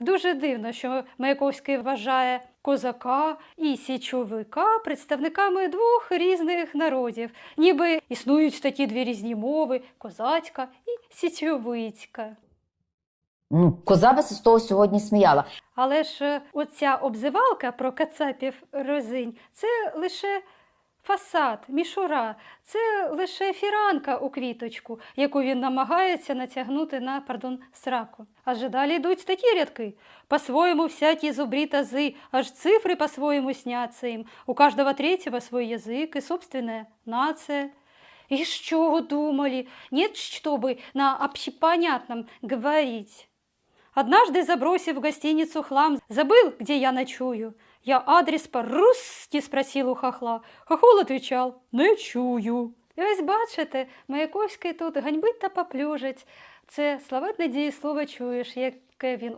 Дуже дивно, що Маяковський вважає козака і січовика представниками двох різних народів, ніби існують такі дві різні мови козацька і січовицька. Ну, коза би з того сьогодні сміяла. Але ж е, оця обзивалка про кацапів розинь це лише фасад, мішура, це лише фіранка у квіточку, яку він намагається натягнути на пардон сраку. Аже далі йдуть такі рядки. По-своему всякие зубри тазы, аж цифры по-своему снятся им. У каждого третьего свой язык и собственная нация. И что думали? Нет, чтобы на общепонятном говорить. Однажды, забросив в гостиницу хлам, забыл, где я ночую. Я адрес по-русски спросил у хохла. Хохол отвечал «Не чую». І ось бачите, Маяковський тут ганьбить та поплюжить. Це славетне дієслово чуєш, яке він